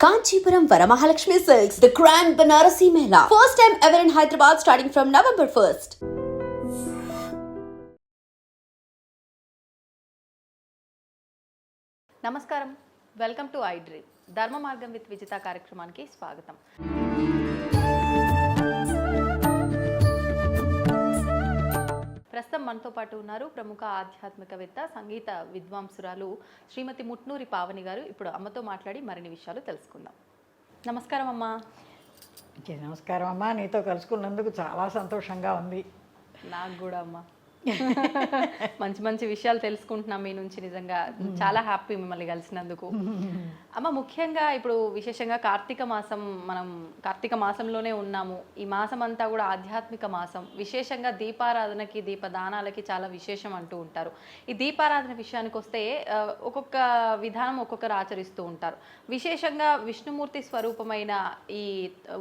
Kanchipuram Varamahalakshmi silks the grand Banarasi mela first time ever in Hyderabad starting from November first నమస్కారం welcome to iDream Dharma Margam with విజేత కార్యక్రమానికి స్వాగతం ప్రస్తుతం మనతో పాటు ఉన్నారు ప్రముఖ ఆధ్యాత్మికవేత్త సంగీత విద్వాంసురాలు శ్రీమతి ముట్నూరి పావని గారు. ఇప్పుడు అమ్మతో మాట్లాడి మరిన్ని విషయాలు తెలుసుకుందాం. నమస్కారం అమ్మా. నమస్కారం అమ్మా. నీతో కలుసుకున్నందుకు చాలా సంతోషంగా ఉంది. నాకు కూడా అమ్మా. మంచి మంచి విషయాలు తెలుసుకుంటున్నాం మీ నుంచి నిజంగా. చాలా హ్యాపీ మిమ్మల్ని కలిసినందుకు. అమ్మ ముఖ్యంగా ఇప్పుడు విశేషంగా కార్తీక మాసం మనం కార్తీక మాసంలోనే ఉన్నాము. ఈ మాసం అంతా కూడా ఆధ్యాత్మిక మాసం. విశేషంగా దీపారాధనకి దీపదానాలకి చాలా విశేషం అంటూ ఉంటారు. ఈ దీపారాధన విషయానికి వస్తే ఒక్కొక్క విధానం ఒక్కొక్కరు ఆచరిస్తూ ఉంటారు. విశేషంగా విష్ణుమూర్తి స్వరూపమైన ఈ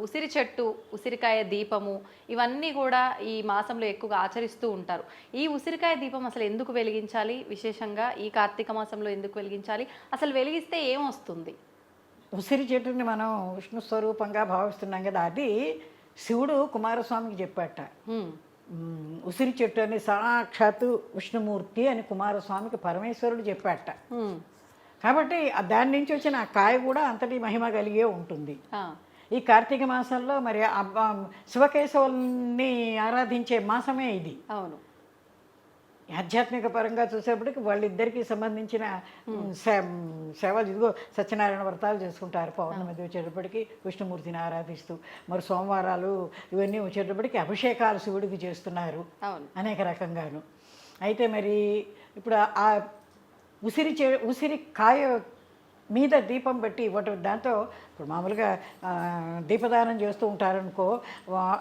ఉసిరి చెట్టు ఉసిరికాయ దీపము ఇవన్నీ కూడా ఈ మాసంలో ఎక్కువగా ఆచరిస్తూ ఉంటారు. ఈ ఉసిరికాయ దీపం అసలు ఎందుకు వెలిగించాలి? విశేషంగా ఈ కార్తీక మాసంలో ఎందుకు వెలిగించాలి? అసలు వెలిగిస్తే ఏం వస్తుంది? ఉసిరి చెట్టుని మనం విష్ణు స్వరూపంగా భావిస్తున్నాం కదా అది శివుడు కుమారస్వామికి చెప్పాట. ఉసిరి చెట్టు అని సాక్షాత్తు విష్ణుమూర్తి అని కుమారస్వామికి పరమేశ్వరుడు చెప్పాట. కాబట్టి దాని నుంచి వచ్చిన ఆ కాయ కూడా అంతటి మహిమ కలిగే ఉంటుంది. ఈ కార్తీక మాసంలో మరి అబ్బ- శివకేశవుల్ని ఆరాధించే మాసమే ఇది. అవును. ఆధ్యాత్మిక పరంగా చూసేప్పటికి వాళ్ళిద్దరికీ సంబంధించిన సే- సేవలు ఇదిగో సత్యనారాయణ వ్రతాలు చేసుకుంటారు. పౌర్ణమి వచ్చేటప్పటికి విష్ణుమూర్తిని ఆరాధిస్తూ మరి సోమవారాలు ఇవన్నీ వచ్చేటప్పటికి అభిషేకాలు శివుడికి చేస్తున్నారు అనేక రకంగాను. అయితే మరి ఇప్పుడు ఆ- ఆ ఉసిరి చే ఉసిరి కాయ మీద దీపం పెట్టి ఇవ్వటం దాంతో ఇప్పుడు మామూలుగా దీపదానం చేస్తూ ఉంటారనుకో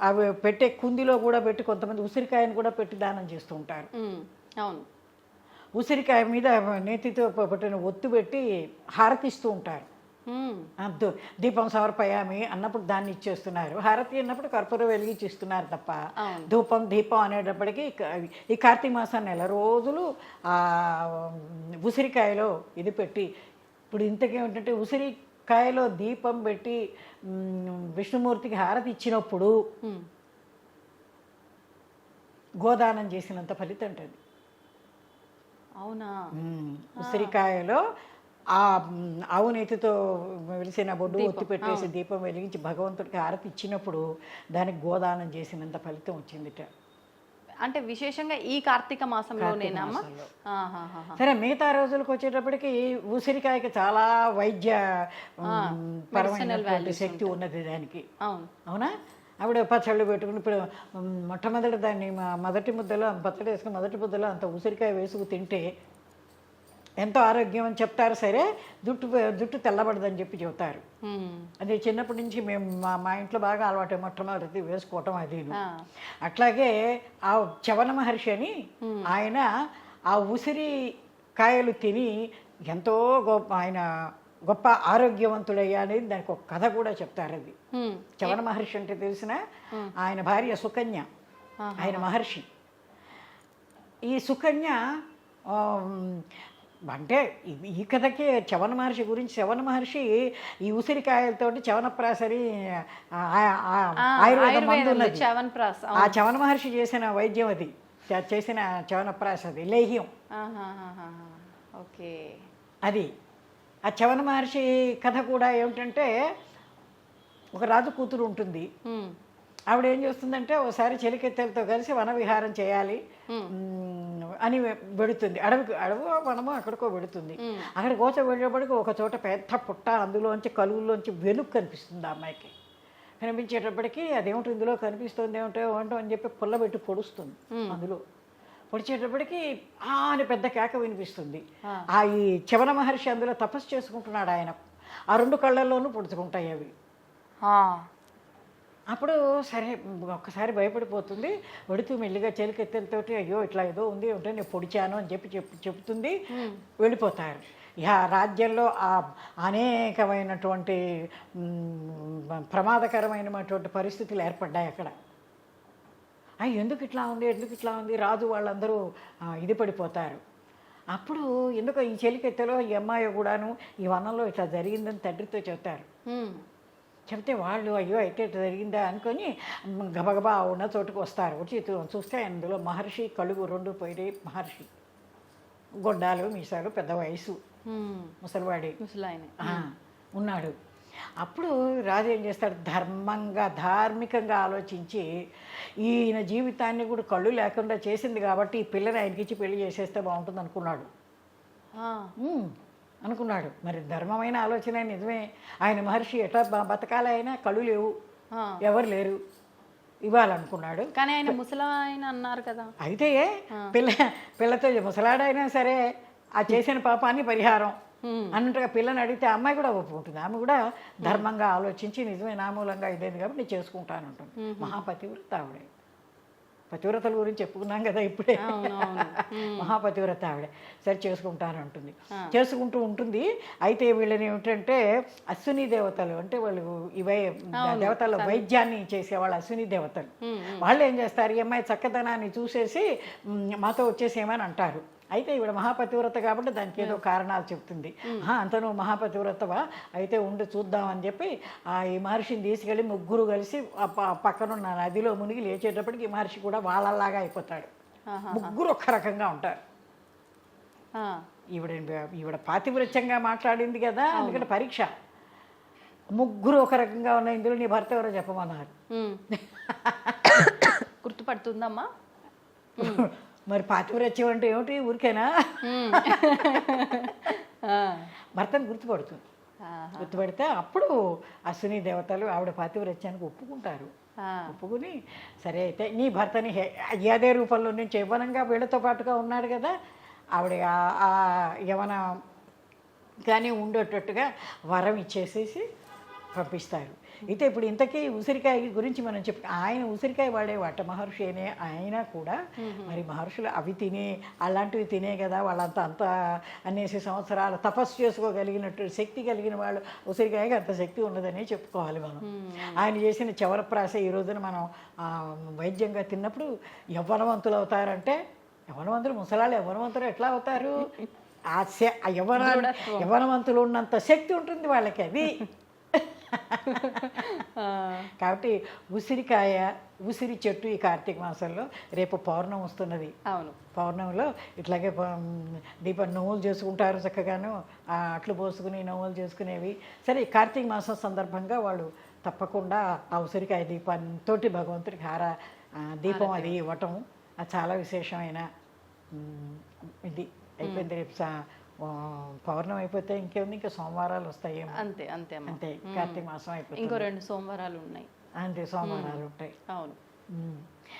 అవి పెట్టే కుందిలో కూడా పెట్టి కొంతమంది ఉసిరికాయను కూడా పెట్టి దానం చేస్తూ ఉంటారు. అవును ఉసిరికాయ మీద నేతితో పట్టిన ఒత్తు పెట్టి హారతిస్తూ ఉంటారు. అంతు దీపం సమర్పయామి అన్నప్పుడు దాన్ని ఇచ్చేస్తున్నారు హారతి అన్నప్పుడు కర్పూరం వెలిగించి ఇస్తున్నారు తప్ప. ధూపం దీపం అనేటప్పటికి ఈ కార్తీక మాసం నెల రోజులు ఆ ఉసిరికాయలో ఇది పెట్టి ఇప్పుడు ఇంతకేమిటంటే ఉసిరికాయలో దీపం పెట్టి విష్ణుమూర్తికి హారతి ఇచ్చినప్పుడు. గోదానం చేసినంత ఫలితం ఉంటుంది. అవునా. ఉసిరికాయలో ఆ నెత్తితో వెలిసిన బొడ్డు ఒత్తి పెట్టేసి దీపం వెలిగించి భగవంతుడికి హారతి ఇచ్చినప్పుడు దానికి గోదానం చేసినంత ఫలితం వచ్చిందిట. అంటే విశేషంగా ఈ కార్తీక మాసంలోనేనా అమ్మా? మాసంలో. ఆహాహాహా. సరే మిగతా రోజులకు వచ్చేటప్పటికి ఉసిరికాయకి చాలా వైద్య శక్తి ఉన్నది దానికి. అవును. ఆవిడ పచ్చళ్ళు పెట్టుకుని ఇప్పుడు మొట్టమొదటి దాన్ని మొదటి ముద్దలో పచ్చడి వేసుకుని మొదటి ముద్దలో అంత ఉసిరికాయ వేసుకు తింటే ఎంతో ఆరోగ్యం అని చెప్తారు సరే జుట్టు జుట్టు తెల్లబడదని చెప్పి చెబుతారు. అది చిన్నప్పటి నుంచి మేము మా మా ఇంట్లో బాగా అలవాటు మొట్టమొదటి వేసుకోవటం అది. అట్లాగే ఆ చవన మహర్షి అని ఆయన ఆ ఉసిరి కాయలు తిని ఎంతో గొప్ప ఆయన గొప్ప ఆరోగ్యవంతుడయ్యా అనేది దానికి ఒక కథ కూడా చెప్తారు అది. చవన మహర్షి అంటే తెలిసిన ఆయన భార్య సుకన్య ఆయన మహర్షి. ఈ సుకన్య అంటే ఈ- ఈ కథకి చవన మహర్షి గురించి చవన మహర్షి ఈ ఆయుర్వేద మందు ఉన్నది చవన్ ప్రాస్ ఆ చవన మహర్షి చేసిన వైద్యం అది. చేసిన చవనప్రాస అది లేహ్యం. ఓకే. అది. ఆ చవన మహర్షి కథ కూడా ఏమిటంటే ఒక రాజు కూతురు ఉంటుంది. ఆవిడ ఏం చేస్తుందంటే ఒకసారి చెలికెత్తెలతో కలిసి వన విహారం చేయాలి అని వెడుతుంది. అడవికి అడవి వనమో అక్కడికో వెడుతుంది. అక్కడ కోచ వెళ్ళేప్పటికి ఒక చోట పెద్ద పుట్ట అందులోంచి కలుగులోంచి వెలుగు కనిపిస్తుంది ఆ అమ్మాయికి. కనిపించేటప్పటికి అదేమిటి ఇందులో కనిపిస్తుంది ఏమిటో ఏమిటో అని చెప్పి పుల్లబెట్టి పొడుస్తుంది అందులో. పొడిచేటప్పటికి ఆ అని పెద్ద కేక వినిపిస్తుంది. ఆ. ఈ చవన మహర్షి అందులో తపస్సు చేసుకుంటున్నాడు ఆయన. ఆ రెండు కళ్ళల్లోనూ పొడుచుకుంటాయి అవి. అప్పుడు సరే ఒక్కసారి భయపడిపోతుంది. వడుతూ మెల్లిగా చెలికెత్తెలతోటి అయ్యో ఇట్లా ఏదో ఉంది ఉంటే నేను పొడిచాను అని చెప్పి చెప్పి చెప్తుంది. వెళ్ళిపోతారు. ఇక ఆ రాజ్యంలో ఆ అనేకమైనటువంటి ప్రమాదకరమైనటువంటి పరిస్థితులు ఏర్పడ్డాయి అక్కడ. ఎందుకు ఇట్లా ఉంది ఎందుకు ఇట్లా ఉంది? రాజు వాళ్ళందరూ ఇది పడిపోతారు. అప్పుడు ఎందుకో ఈ చెలికెత్తెలో ఈ అమ్మాయి కూడాను ఈ వనంలో ఇట్లా జరిగిందని తండ్రితో చెప్తారు చెప్తే వాళ్ళు అయ్యో అయితే జరిగిందా? అనుకొని గబగబా ఉన్న చోటుకు వస్తారు. వచ్చి చూస్తే అందులో మహర్షి కలుగు రెండు పోయి మహర్షి గొడ్డాలు మీసాలు పెద్ద వయసు ముసలివాడి. ముసలాయనే. ఉన్నాడు. అప్పుడు రాజు ఏం చేస్తాడు? ధర్మంగా ధార్మికంగా ఆలోచించి ఈయన జీవితాన్ని కూడా కళ్ళు లేకుండా చేసింది కాబట్టి ఈ పిల్లని ఆయనకిచ్చి పెళ్ళి చేసేస్తే బాగుంటుంది అనుకున్నాడు అనుకున్నాడు. మరి ధర్మమైన ఆలోచన నిజమే. ఆయన మహర్షి ఎట్లా బ- బతకాలి అయినా కళ్ళు లేవు. ఎవరు లేరు. ఇవ్వాలనుకున్నాడు. కానీ ఆయన ముసలాయన అన్నారు కదా. అయితే పిల్ల పిల్లతో ముసలాడైనా సరే ఆ చేసిన పాపాన్ని పరిహారం అన్నట్టుగా పిల్లని అడిగితే అమ్మాయి కూడా ఒప్పుకుంటుంది. ఆమె కూడా ధర్మంగా ఆలోచించి నిజమే నా మూలంగా ఇదేంది కాబట్టి నేను చేసుకుంటాను అంటుంది మహాపతివ్రత ఆవిడే పతివ్రతల గురించి చెప్పుకున్నాం కదా ఇప్పుడే. మహాపతివ్రత ఆవిడే. సరే చేసుకుంటాను అంటుంది. చేసుకుంటూ ఉంటుంది. అయితే వీళ్ళని ఏమిటంటే అశ్విని దేవతలు అంటే వాళ్ళు ఇవే దేవతల వైద్యాన్ని చేసేవాళ్ళు అశ్విని దేవతలు. వాళ్ళు ఏం చేస్తారు? ఈ అమ్మాయి చక్కదనాన్ని చూసేసి "మ్, మాతో వచ్చేసేమని అంటారు. అయితే ఇవిడ మహాపతివ్రత కాబట్టి దానికి ఏదో కారణాలు చెప్తుంది. "ఆహా, అంత నువ్వు మహాపతివ్రతవా? అయితే ఉండి చూద్దాం అని చెప్పి ఆ ఈ మహర్షిని తీసుకెళ్ళి ముగ్గురు కలిసి పక్కనున్న నదిలో మునిగి లేచేటప్పటికి ఈ మహర్షి కూడా వాళ్ళలాగా అయిపోతాడు. ముగ్గురు ఒక్క రకంగా ఉంటారు. ఈవిడ ఈవిడ పాతివృత్యంగా మాట్లాడింది కదా అందుకని పరీక్ష. ముగ్గురు ఒక రకంగా ఉన్న ఇందులో నీ భర్త ఎవరో చెప్పమన్నారు. ఉమ్. గుర్తుపడుతుందమ్మా? మరి పాతివృత్యం అంటే ఏమిటి? ఊరికేనా? భర్తను గుర్తుపడుతుంది. గుర్తుపడితే అప్పుడు అశ్విని దేవతలు ఆవిడ పాతివృత్యానికి ఒప్పుకుంటారు. ఒప్పుకుని సరే అయితే నీ భర్తని అదే రూపంలో నుంచి యవ్వనంగా వీళ్ళతో పాటుగా ఉన్నాడు కదా ఆవిడ యవన కానీ ఉండేటట్టుగా వరం ఇచ్చేసేసి పంపిస్తారు. అయితే ఇప్పుడు ఇంతకీ ఉసిరికాయ గురించి మనం చెప్పి ఆయన ఉసిరికాయ వాడేవాట మహర్షి అనే ఆయన కూడా మరి మహర్షులు అవి తినే అలాంటివి తినే కదా వాళ్ళంతా అంత అనేసి సంవత్సరాలు తపస్సు చేసుకోగలిగినట్టు శక్తి కలిగిన వాళ్ళు ఉసిరికాయకి అంత శక్తి ఉన్నదనే చెప్పుకోవాలి మనం. ఆయన చేసిన చవరప్రాస ఈ రోజున మనం వైద్యంగా తిన్నప్పుడు యవ్వనవంతులు అవుతారంటే యవ్వనవంతులు ముసలాళ్ళు యవ్వనవంతులు ఎట్లా అవుతారు? ఆ యవ్వన యవ్వనవంతులు ఉన్నంత శక్తి ఉంటుంది వాళ్ళకి అది. కాబట్టి ఉసిరికాయ ఉసిరి చెట్టు ఈ కార్తీక మాసంలో రేపు పౌర్ణం వస్తున్నది. అవును. పౌర్ణమిలో ఇట్లాగే దీపం నవ్వులు చేసుకుంటారు చక్కగాను. ఆ అట్లు పోసుకుని నవ్వులు చేసుకునేవి. సరే ఈ కార్తీక మాసం సందర్భంగా వాళ్ళు తప్పకుండా ఆ ఉసిరికాయ దీపంతోటి భగవంతుడికి హార దీపం అది ఇవ్వటం అది చాలా విశేషమైన ఇది. అయిపోయింది రేపు పౌర్ణం అయిపోతే ఇంకేముంది? ఇంకా సోమవారాలు వస్తాయేమో. అంతే అంతే అంతే కార్తీక మాసం అయిపోతుంది. ఇంకో రెండు సోమవారాలు ఉన్నాయి. అంతే సోమవారాలు ఉంటాయి. అవును.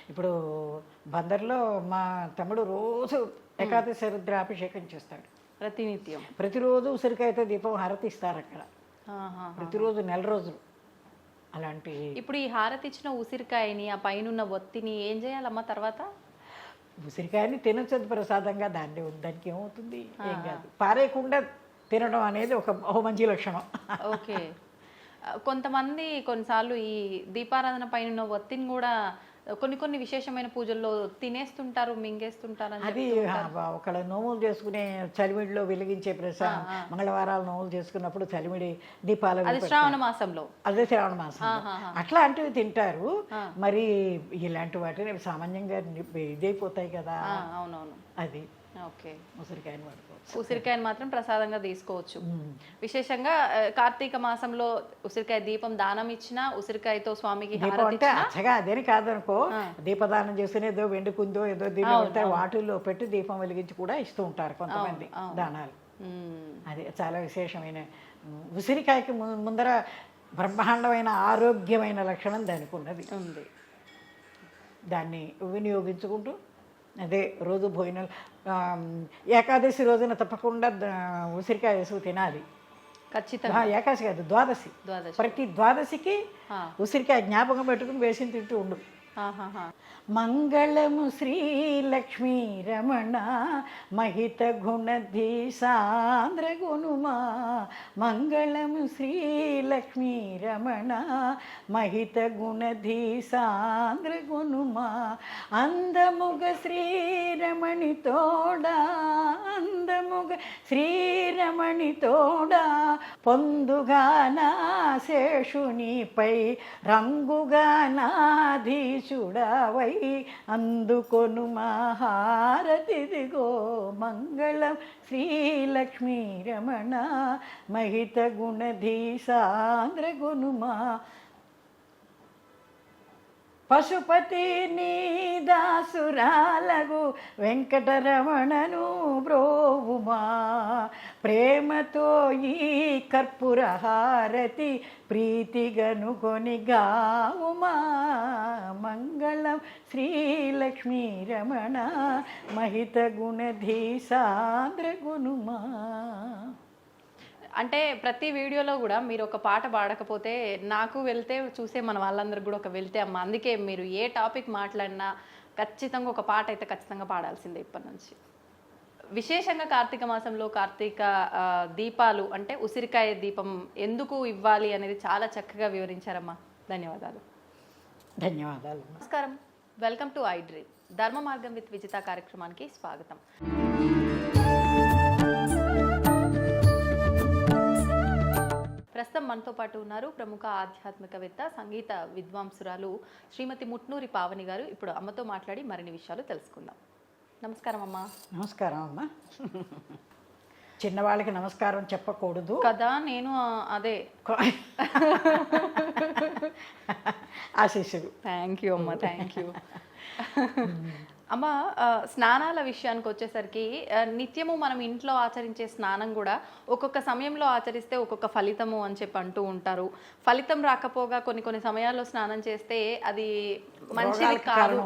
ఇప్పుడు బందర్లో మా తమ్ముడు రోజు ఏకాదశి రుద్రాభిషేకం చేస్తాడు. ప్రతినిత్యం. ప్రతిరోజు ఉసిరికాయతో దీపం హారతి ఇస్తారు అక్కడ. ప్రతిరోజు నెల రోజులు. అలాంటి ఇప్పుడు ఈ హారతి ఇచ్చిన ఉసిరికాయని ఆ పైన ఒత్తిని ఏం చేయాలమ్మా తర్వాత? ఉసిరికాయని తినొచ్చు ప్రసాదంగా దాన్ని దానికి ఏమవుతుంది? ఏం కాదు. పారేయకుండా తినడం అనేది ఒక ఒక మంచి లక్షణం. ఓకే. కొంతమంది కొన్నిసార్లు ఈ దీపారాధన పైన ఒత్తిని కూడా కొన్ని కొన్ని విశేషమైన పూజల్లో తినేస్తుంటారు మింగేస్తుంటారు అది ఒకళ్ళ నోములు చేసుకునే చలిమిడిలో వెలిగించే ప్రసా మంగళవారాలు నోములు చేసుకున్నప్పుడు చలిమిడి దీపాలు అది శ్రావణ మాసంలో. అదే శ్రావణ మాసం అట్లాంటివి తింటారు. మరి ఇలాంటి వాటిని సామాన్యంగా ఇదైపోతాయి కదా. అవునవును. అది. ఓకే. ఉసిరికాయని వాడుకోవచ్చు. ఉసిరికాయని మాత్రం ప్రసాదంగా తీసుకోవచ్చు. విశేషంగా కార్తీక మాసంలో ఉసిరికాయ దీపం దానం ఇచ్చినా ఉసిరికాయతో స్వామికి అంటే అచ్చగా అదేని కాదనుకో దీపదానం చేసిన ఏదో వెండి కుందో ఏదో దీపం వాటిల్లో పెట్టి దీపం వెలిగించి కూడా ఇస్తూ ఉంటారు కొంతమంది దానాలు. అది చాలా విశేషమైన ఉసిరికాయకి ముందర బ్రహ్మాండమైన ఆరోగ్యమైన లక్షణం దానికి ఉన్నది. ఉంది. దాన్ని వినియోగించుకుంటూ అదే రోజు భోజనాలు ఏకాదశి రోజున తప్పకుండా ఉసిరికాయ వేసుకు తినాలి ఖచ్చితంగా ఏకాదశి కాదు ద్వాదశి ద్వాదశి ప్రతి ద్వాదశికి. ఉసిరికాయ జ్ఞాపకం పెట్టుకుని వేసి తింటూ ఉండు. మంగళము శ్రీలక్ష్మీ రమణ మహిత గుణధి సాంద్ర గుణుమా మంగళము శ్రీలక్ష్మీ రమణ మహిత గుణధి సాంద్ర గుణుమా అందముగ శ్రీరమణి తోడా అందముగ శ్రీరమణి తోడా పొందుగా నా శేషునిపై రంగుగా నాధీశుడవై అందుకొను మహారతిదిగో మంగళం. శ్రీలక్ష్మీ రమణ మహిత గుణధీ సాంద్ర గునుమా పశుపతి నీ దాసురాలగు వెంకటరమణను బ్రోవుమా. ప్రేమతో ఈ కర్పూర హారతి ప్రీతిగను గావుమా మంగళం శ్రీలక్ష్మీ రమణ మహిత గుణధీ సాంద్ర అంటే ప్రతి వీడియోలో కూడా మీరు ఒక పాట పాడకపోతే నాకు వెళ్తే చూసే మన వాళ్ళందరికి కూడా ఒక వెళ్తే అమ్మ. అందుకే మీరు ఏ టాపిక్ మాట్లాడినా ఖచ్చితంగా ఒక పాట అయితే ఖచ్చితంగా పాడాల్సిందే ఇప్పటి నుంచి విశేషంగా కార్తీక మాసంలో కార్తీక దీపాలు అంటే ఉసిరికాయ దీపం ఎందుకు ఇవ్వాలి అనేది చాలా చక్కగా వివరించారమ్మా. ధన్యవాదాలు. ధన్యవాదాలు. నమస్కారం. Welcome to iDream. Dharma Margam with Vijitha కార్యక్రమానికి స్వాగతం. ప్రస్తుతం మనతో పాటు ఉన్నారు ప్రముఖ ఆధ్యాత్మికవేత్త సంగీత విద్వాంసురాలు శ్రీమతి ముట్నూరి పావని గారు. ఇప్పుడు అమ్మతో మాట్లాడి మరిన్ని విషయాలు తెలుసుకుందాం. నమస్కారం అమ్మా. నమస్కారం అమ్మా. చిన్నవాళ్ళకి నమస్కారం చెప్పకూడదు. కదా నేను అదే. ఆశీస్సులు. థ్యాంక్ యూ అమ్మ థ్యాంక్ యూ అమ్మ స్నానాల విషయానికి వచ్చేసరికి నిత్యము మనం ఇంట్లో ఆచరించే స్నానం కూడా ఒక్కొక్క సమయంలో ఆచరిస్తే ఒక్కొక్క ఫలితము అని చెప్పి అంటూ ఉంటారు. ఫలితం రాకపోగా కొన్ని కొన్ని సమయాల్లో స్నానం చేస్తే అది మంచిది కాదు.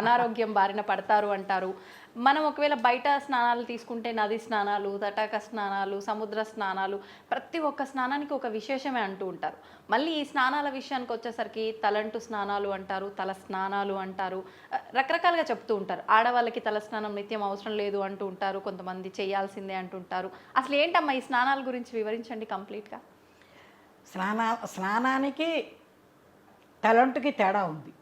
అనారోగ్యం బారిన పడతారు అంటారు. మనం ఒకవేళ బయట స్నానాలు తీసుకుంటే నది స్నానాలు తటాక స్నానాలు సముద్ర స్నానాలు ప్రతి ఒక్క స్నానానికి ఒక విశేషమే అంటూ ఉంటారు. మళ్ళీ ఈ స్నానాల విషయానికి వచ్చేసరికి తలంటు స్నానాలు అంటారు తల స్నానాలు అంటారు రకరకాలుగా చెప్తూ ఉంటారు. ఆడవాళ్ళకి తల స్నానం నిత్యం అవసరం లేదు అంటూ ఉంటారు కొంతమంది చేయాల్సిందే అంటుంటారు అసలు ఏంటమ్మా ఈ స్నానాల గురించి వివరించండి కంప్లీట్గా? స్నానా స్నానానికి తలంటుకి తేడా ఉంది.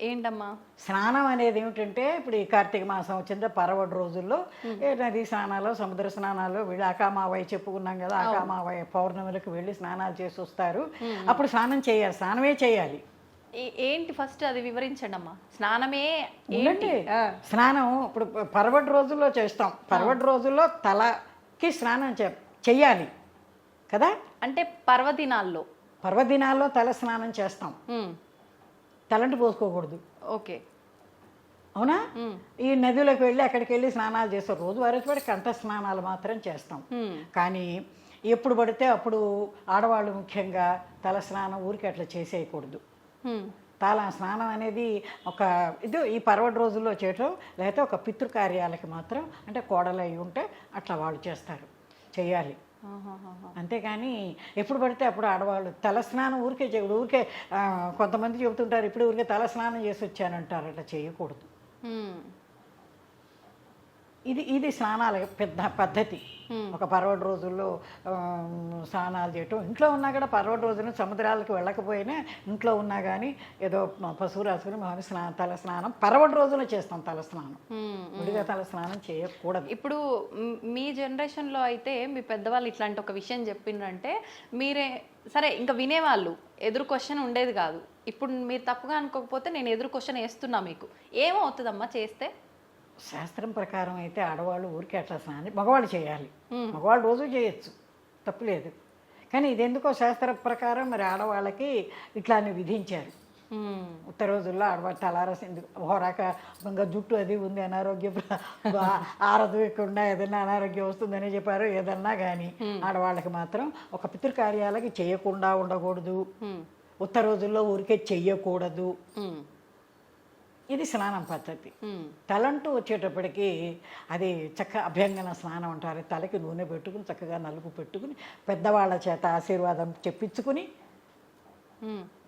ఏంటమ్మా? స్నానం అనేది ఏమిటంటే ఇప్పుడు ఈ కార్తీక మాసం వచ్చిందో పరవడు రోజుల్లో ఏ నది స్నానాలు సముద్ర స్నానాలు వీళ్ళు అకామావయ్య చెప్పుకున్నాం కదా అకామావయ్య పౌర్ణమిలకు వెళ్ళి స్నానాలు చేసి వస్తారు. అప్పుడు స్నానం చేయాలి స్నానమే చేయాలి. ఏంటి ఫస్ట్ అది వివరించండి అమ్మా స్నానమే ఏంటి? స్నానం ఇప్పుడు పరవటి రోజుల్లో చేస్తాం. పరవటి రోజుల్లో తలకి స్నానం చే- చెయ్యాలి. కదా? అంటే పర్వదినాల్లో. పర్వదినాల్లో తల స్నానం చేస్తాం. తలంటి పోసుకోకూడదు. ఓకే. అవునా? ఈ నదిలోకి వెళ్ళి అక్కడికి వెళ్ళి స్నానాలు చేస్తాం రోజు వరచబడి కంఠ స్నానాలు మాత్రం చేస్తాం. కానీ ఎప్పుడు పడితే అప్పుడు ఆడవాళ్ళు ముఖ్యంగా తల స్నానం ఊరికి అట్లా చేసేయకూడదు. తల స్నానం అనేది ఒక ఇది ఈ పర్వటి రోజుల్లో చేయటం లేకపోతే ఒక పితృకార్యాలకి మాత్రం అంటే కోడలు అయి ఉంటే అట్లా వాళ్ళు చేస్తారు. చేయాలి. అంతేగాని ఎప్పుడు పడితే అప్పుడు ఆడవాళ్ళు తల స్నానం ఊరికే చేయకూడదు ఊరికే కొంతమంది చెబుతుంటారు ఇప్పుడు ఊరికే తల స్నానం చేసి వచ్చానంటారు అట్లా చేయకూడదు. ఇది ఇది స్నానాల పెద్ద పద్ధతి. ఒక పర్వటి రోజుల్లో స్నానాలు చేయటం. ఇంట్లో ఉన్నా కూడా పర్వటి రోజున సముద్రాలకు వెళ్ళకపోయినా ఇంట్లో ఉన్నా కానీ ఏదో పశువు రాసుకుని మామూలు స్నా తల స్నానం పర్వటి రోజున చేస్తాం తల స్నానం. విడిగా తల స్నానం చేయకూడదు. ఇప్పుడు మ్- మీ జనరేషన్లో అయితే మీ పెద్దవాళ్ళు ఇట్లాంటి ఒక విషయం చెప్పిండ్రంటే మీరే సరే ఇంకా వినేవాళ్ళు ఎదురు క్వశ్చన్ ఉండేది కాదు. ఇప్పుడు మీరు తప్పుగా అనుకోకపోతే నేను ఎదురు క్వశ్చన్ వేస్తున్నా మీకు. ఏమవుతుందమ్మా చేస్తే? శాస్త్రం ప్రకారం అయితే ఆడవాళ్ళు ఊరికే అట్లా స్నానం మగవాళ్ళు చేయాలి. మగవాళ్ళు రోజు చేయొచ్చు. తప్పులేదు. కానీ ఇది ఎందుకో శాస్త్ర ప్రకారం మరి ఆడవాళ్ళకి ఇట్లా అని విధించారు ఉత్తర రోజుల్లో ఆడవాళ్ళు తలారసింది హోరాక ఇంకా జుట్టు అది ఉంది అనారోగ్య ఆరదూయకుండా ఏదైనా అనారోగ్యం వస్తుందని చెప్పారు ఏదన్నా కానీ ఆడవాళ్ళకి మాత్రం ఒక పితృకార్యాలకి చేయకుండా ఉండకూడదు. ఉత్తర రోజుల్లో ఊరికే చెయ్యకూడదు. ఇది స్నానం పద్ధతి. తలంటూ వచ్చేటప్పటికి అది చక్క అభ్యంగన స్నానం అంటారు. తలకి నూనె పెట్టుకుని చక్కగా నలుపు పెట్టుకుని పెద్దవాళ్ళ చేత ఆశీర్వాదం చెప్పించుకుని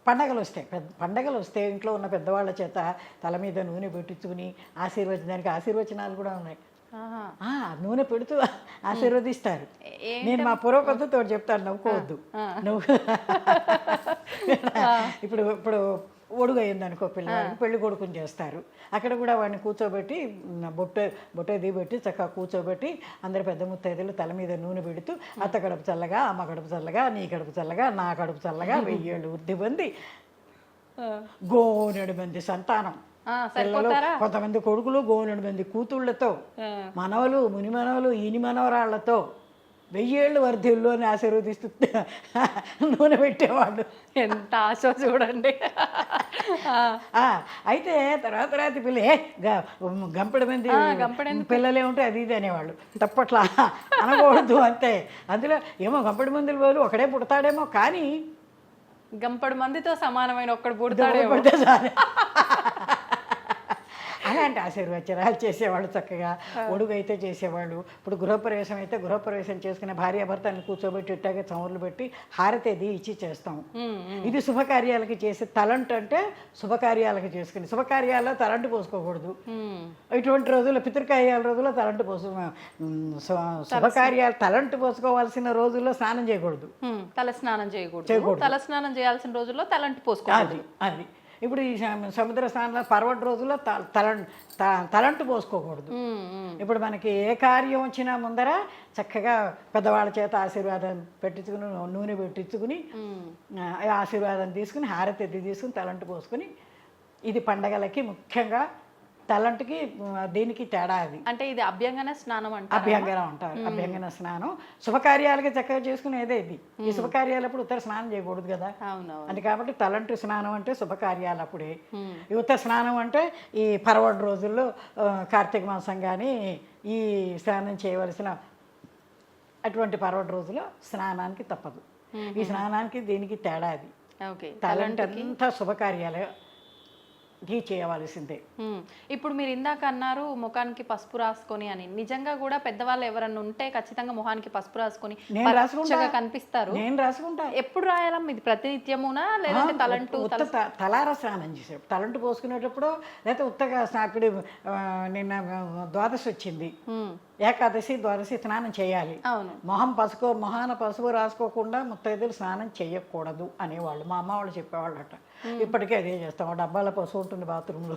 పండగలు వస్తాయి. పెద్ద పండగలు వస్తే ఇంట్లో ఉన్న పెద్దవాళ్ళ చేత తల మీద నూనె పెట్టించుకుని ఆశీర్వచనానికి ఆశీర్వచనాలు కూడా ఉన్నాయి. నూనె పెడుతూ ఆశీర్వదిస్తారు. నేను మా పూర్వ పద్ధతితో చెప్తాను నవ్వుకోవద్దు. నువ్వు. ఇప్పుడు ఇప్పుడు ఒడుగు అయింది అనుకో పిల్లవాడికి పెళ్ళి కొడుకుని చేస్తారు. అక్కడ కూడా వాడిని కూర్చోబెట్టి బొట్టె బొట్టెది పెట్టి చక్కగా కూర్చోబెట్టి అందరు పెద్ద ముత్తైదులు తల మీద నూనె పెడుతూ అత్త కడుపు చల్లగా అమ్మ కడుపు చల్లగా నీ కడుపు చల్లగా నా కడుపు చల్లగా వెయ్యేళ్ళు వృద్ధి పొంది గోనెడు మంది సంతానం. పిల్లలు కొంతమంది కొడుకులు గోనెడు మంది కూతుళ్ళతో ఆ. మనవలు ముని మనవలు ఈని మనవరాళ్ళతో వెయ్యేళ్ళు వర్ధిల్లు అని ఆశీర్వదిస్తూ నూనె పెట్టేవాళ్ళు. ఎంత ఆశ చూడండి. అయితే తర్వాత రాత్రి పిల్ల ఏ గ- గంపెడు మంది గంపెడెందుకు? పిల్లలే ఉంటే అది ఇది అనేవాళ్ళు. తప్పట్లా అనకూడదు అంతే. అందులో ఏమో గంపెడు మందులు పోలు ఒకడే పుడతాడేమో కానీ గంపడు మందితో సమానమైన ఒక్కడు పుడతాడేమో. అలాంటి ఆశీర్వచనాలు చేసేవాళ్ళు చక్కగా. ఒడుగు అయితే చేసేవాళ్ళు. ఇప్పుడు గృహప్రవేశం అయితే గృహప్రవేశం చేసుకునే భార్యాభర్తని కూర్చోబెట్టి ఇట్టాగే చమురులు పెట్టి హారతేది ఇచ్చి చేస్తాం. ఇది శుభకార్యాలకి చేసే తలంట్ అంటే శుభకార్యాలకు చేసుకుని. శుభకార్యాల్లో తలంటు పోసుకోకూడదు. ఇటువంటి రోజుల్లో పితృకార్యాల రోజుల్లో తలంటు పోసు శుభకార్యాలు తలంటు పోసుకోవాల్సిన రోజుల్లో స్నానం చేయకూడదు. తల స్నానం చేయకూడదు. తల స్నానం చేయాల్సిన రోజుల్లో తలంటి పోసుకోవాలి అది అది. ఇప్పుడు ఈ సమ- సముద్ర స్నానంలో పర్వట రోజుల్లో తలం తలంటు పోసుకోకూడదు. ఇప్పుడు మనకి ఏ కార్యం వచ్చినా ముందర చక్కగా పెద్దవాళ్ళ చేత ఆశీర్వాదం పెట్టించుకుని నూనె పెట్టించుకుని ఆశీర్వాదం తీసుకుని హారతి ఎత్తి తీసుకుని తలంటు పోసుకుని ఇది పండగలకి ముఖ్యంగా తలంటుకి దీనికి తేడా అది. అంటే ఇది అభ్యంగన స్నానం అంటారు? అభ్యంగనం అంటారు. అభ్యంగన స్నానం. శుభకార్యాలకి చక్కగా చేసుకునేదే ఇది. ఈ శుభకార్యాలప్పుడు ఉత్తర స్నానం చేయకూడదు కదా. అది కాబట్టి తలంటు స్నానం అంటే శుభకార్యాలు అప్పుడే. ఉమ్. ఈ ఉత్తర స్నానం అంటే ఈ పర్వటి రోజుల్లో కార్తీక మాసం కానీ ఈ స్నానం చేయవలసిన అటువంటి పర్వటి రోజుల్లో స్నానానికి తప్పదు. ఈ స్నానానికి దీనికి తేడా అది. ఓకే. తలంటి శుభకార్యాలకి చేయవలసిందే. ఇప్పుడు మీరు ఇందాక అన్నారు ముఖానికి పసుపు రాసుకొని అని. నిజంగా కూడా పెద్దవాళ్ళు ఎవరన్నా ఉంటే ఖచ్చితంగా ముఖానికి పసుపు రాసుకొని నేను రాసుకుంటా. పచ్చగా కనిపిస్తారు. నేను రాసుకుంటా. ఎప్పుడు రాయాలమ్మా? ఇది ప్రతినిత్యమునా? లేదంటే తలంటూ తలార స్నానం చేసాడు తలంటు పోసుకునేటప్పుడు లేకపోతే ఉత్తగా ఇప్పుడు నిన్న ద్వాదశి వచ్చింది. ఏకాదశి ద్వాదశి స్నానం చేయాలి. అవును. మొహం పసుకో మొహాన పసుపు రాసుకోకుండా ముత్తైదులు స్నానం చేయకూడదు అనేవాళ్ళు. మా అమ్మ వాళ్ళు చెప్పేవాళ్ళట. ఇప్పటికే అదే చేస్తాం. డబ్బాల పసుపు ఉంటుంది బాత్రూంలో.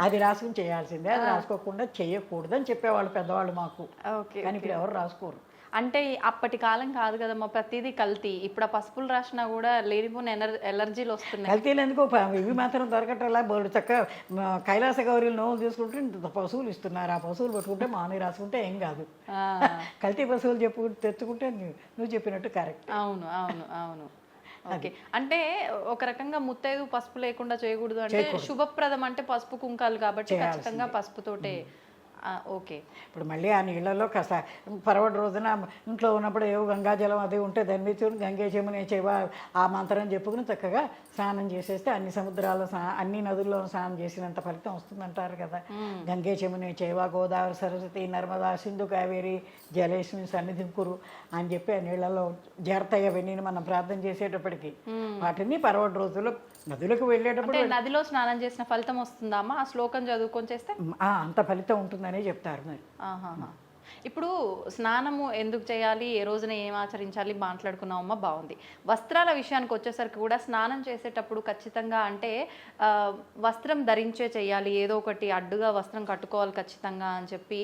అది రాసుకుని చేయాల్సిందే. అది రాసుకోకుండా చేయకూడదు అని చెప్పేవాళ్ళు పెద్దవాళ్ళు మాకు. ఓకే కానీ ఇప్పుడు ఎవరు రాసుకోరు. అంటే అప్పటి కాలం కాదు కదమ్మా ప్రతిదీ కల్తీ. ఇప్పుడు ఆ పసుపులు రాసినా కూడా లేనిపోయిన ఎనర్ ఎలర్జీలు వస్తున్నాయి. కల్తీలు ఎందుకు ఇవి మాత్రం దొరకటలా బోర్డు చక్క మ, కైలాస గౌరీలు నోవులు తీసుకుంటే ఇంత పశువులు ఇస్తున్నారు. ఆ పశువులు పెట్టుకుంటే మాని రాసుకుంటే ఏం కాదు. కల్తీ పశువులు చెప్పు తెచ్చుకుంటే నువ్వు చెప్పినట్టు కరెక్ట్. అవును అవును అవును. ఓకే. అంటే ఒక రకంగా ముత్తైదు పసుపు లేకుండా చేయకూడదు అంటే శుభప్రదం అంటే పసుపు కుంకాలు కాబట్టి ఖచ్చితంగా పసుపుతోటే ఓకే. ఇప్పుడు మళ్ళీ ఆ నీళ్ళలో కాస్త పర్వటి రోజున ఇంట్లో ఉన్నప్పుడు ఏవో గంగాజలం అది ఉంటే దాన్ని తెచ్చుకుని గంగే చెమునే చేవ ఆ మంత్రం చెప్పుకుని చక్కగా స్నానం చేసేస్తే అన్ని సముద్రాల్లో అన్ని నదుల్లో స్నానం చేసినంత ఫలితం వస్తుందంటారు కదా. గంగే చెమునే చేవ గోదావరి సరస్వతి నర్మదా సింధు కావేరి జలేశ్వరి సన్నిధి కురు అని చెప్పి ఆ నీళ్ళలో చేరతాయి అవన్నీ మనం ప్రార్థన చేసేటప్పటికి వాటిని పర్వటి రోజుల్లో నదులకు వెళ్ళేటప్పుడు అంటే నదిలో స్నానం చేసిన ఫలితం వస్తుందా అమ్మా? ఆ శ్లోకం చదువుకొని చేస్తే? ఆ, అంత ఫలితం ఉంటుందనే చెప్తారు మరి. ఇప్పుడు స్నానము ఎందుకు చేయాలి? ఏ రోజున ఏం ఆచరించాలి? మాట్లాడుకున్నామమ్మా బాగుంది. వస్త్రాల విషయానికి వచ్చేసరికి కూడా స్నానం చేసేటప్పుడు ఖచ్చితంగా అంటే వస్త్రం ధరించే చేయాలి. ఏదో ఒకటి అడ్డుగా వస్త్రం కట్టుకోవాలి ఖచ్చితంగా అని చెప్పి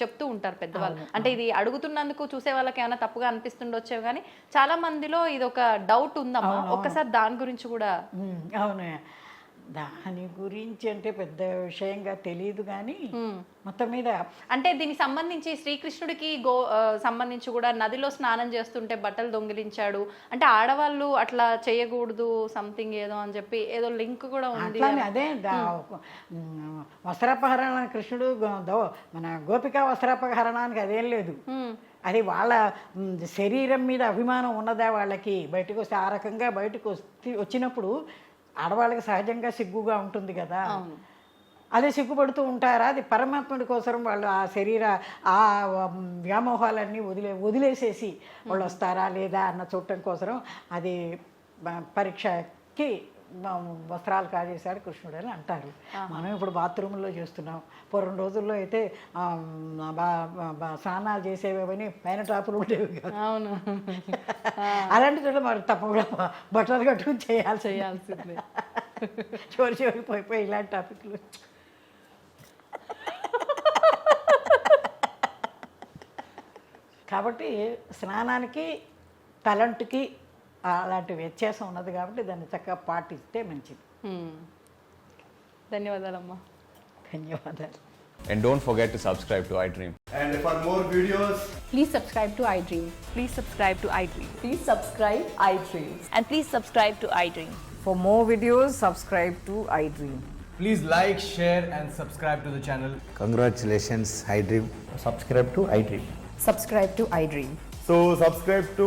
చెప్తూ ఉంటారు పెద్దవాళ్ళు. అంటే ఇది అడుగుతున్నందుకు చూసే వాళ్ళకి ఏమైనా తప్పుగా అనిపిస్తుండొచ్చేవి కానీ చాలా మందిలో ఇది ఒక డౌట్ ఉందమ్మా. ఒక్కసారి దాని గురించి కూడా అవును. దాని గురించి అంటే పెద్ద విషయంగా తెలియదు కానీ. మొత్తం మీద అంటే దీనికి సంబంధించి శ్రీకృష్ణుడికి గో సంబంధించి కూడా నదిలో స్నానం చేస్తుంటే బట్టలు దొంగిలించాడు. అంటే ఆడవాళ్ళు అట్లా చేయకూడదు సంథింగ్ ఏదో అని చెప్పి ఏదో లింక్ కూడా ఉంది అదే వస్త్రాపహరణ కృష్ణుడు మన గోపిక వస్త్రాపహరణానికి అదేం లేదు. అది వాళ్ళ శరీరం మీద అభిమానం ఉన్నదా వాళ్ళకి? బయటకు వస్తే ఆ రకంగా బయటకు వస్తే వచ్చినప్పుడు ఆడవాళ్ళకి సహజంగా సిగ్గుగా ఉంటుంది కదా. అదే సిగ్గుపడుతూ ఉంటారా? అది పరమాత్ముడి కోసం వాళ్ళు ఆ శరీర ఆ వ్యామోహాలన్నీ వదిలే వదిలేసేసి వాళ్ళు వస్తారా లేదా అన్న చూడటం కోసం అది పరీక్షకి వస్త్రాలు కాజేశాడు కృష్ణుడు అని అంటారు. మనం ఇప్పుడు బాత్రూంలో చేస్తున్నాం. పూర్వం రోజుల్లో అయితే స్నానాలు చేసేవేవని పైన టాపులు ఉండేవి అవును. అలాంటి చోట్ల మరి తప్పకుండా బట్టలు కట్టుకుని చేయాల్సి చేయాల్సిందే. చివరి చివరి పోయి పోయి ఇలాంటి టాపిక్లు. కాబట్టి స్నానానికి తలంటుకి అలాంటి వ్యత్యాసం ఉన్నది కాబట్టి దాన్ని చక్కగా పాటిస్తే మంచిది. ధన్యవాదాలమ్మా ధన్యవాదాలు And don't forget to subscribe to iDream. And for more videos, Please subscribe to iDream. Please subscribe to iDream. Please subscribe iDreams. And please subscribe to iDream. For more videos, subscribe to iDream. Please like, share, and subscribe to the channel. Congratulations, iDream. Subscribe to iDream. Subscribe to iDream. so subscribe to